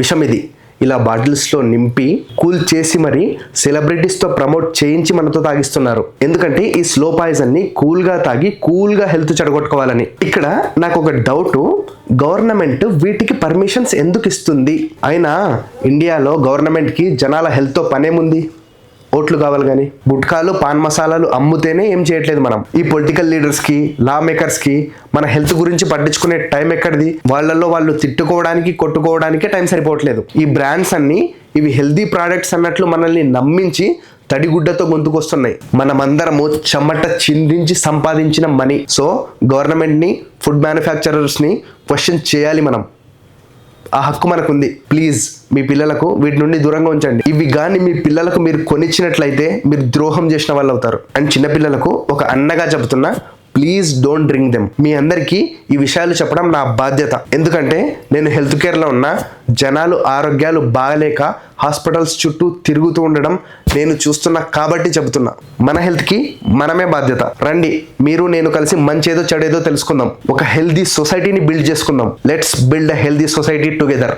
విషం ఇది ఇలా బాటిల్స్లో నింపి కూల్ చేసి మరి సెలబ్రిటీస్తో ప్రమోట్ చేయించి మనతో తాగిస్తున్నారు. ఎందుకంటే ఈ స్లో పాయిజన్ని కూల్గా తాగి కూల్గా హెల్త్ చెడగొట్టుకోవాలని. ఇక్కడ నాకు ఒక డౌట్ గవర్నమెంట్ వీటికి పర్మిషన్స్ ఎందుకు ఇస్తుంది అయినా ఇండియాలో గవర్నమెంట్కి జనాల హెల్త్తో పనేముంది? ఓట్లు కావాలి కానీ గుట్కాలు పాన్ మసాలాలు అమ్ముతేనే ఏం చేయట్లేదు మనం. ఈ పొలిటికల్ లీడర్స్కి లా మేకర్స్కి మన హెల్త్ గురించి పట్టించుకునే టైం ఎక్కడిది? వాళ్ళల్లో వాళ్ళు తిట్టుకోవడానికి కొట్టుకోవడానికే టైం సరిపోవట్లేదు. ఈ బ్రాండ్స్ అన్ని ఇవి హెల్దీ ప్రోడక్ట్స్ అన్నట్లు మనల్ని నమ్మించి తడిగుడ్డతో గొంతుకొస్తున్నాయి. మనమందరము చెమట చిందించి సంపాదించిన మనీ సో గవర్నమెంట్ని ఫుడ్ మ్యానుఫ్యాక్చరర్స్ని క్వశ్చన్ చేయాలి మనం. ఆ హక్కు మనకుంది. ప్లీజ్ మీ పిల్లలకు వీటి నుండి దూరంగా ఉంచండి. ఇవి కానీ మీ పిల్లలకు మీరు కొనిచ్చినట్లయితే మీరు ద్రోహం చేసిన వాళ్ళు అవుతారు అండ్ చిన్నపిల్లలకు ఒక అన్నగా చెబుతున్నా ప్లీజ్ డోంట్ డ్రింక్ దెమ్ మీ అందరికీ ఈ విషయాలు చెప్పడం నా బాధ్యత. ఎందుకంటే నేను హెల్త్ కేర్లో ఉన్న జనాలు ఆరోగ్యాలు బాగలేక హాస్పిటల్స్ చుట్టూ తిరుగుతూ ఉండడం నేను చూస్తున్నా కాబట్టి చెబుతున్నా. మన హెల్త్కి మనమే బాధ్యత. రండి మీరు నేను కలిసి మంచేదో చెడేదో తెలుసుకుందాం. ఒక హెల్దీ సొసైటీని బిల్డ్ చేసుకుందాం. Let's build a healthy society together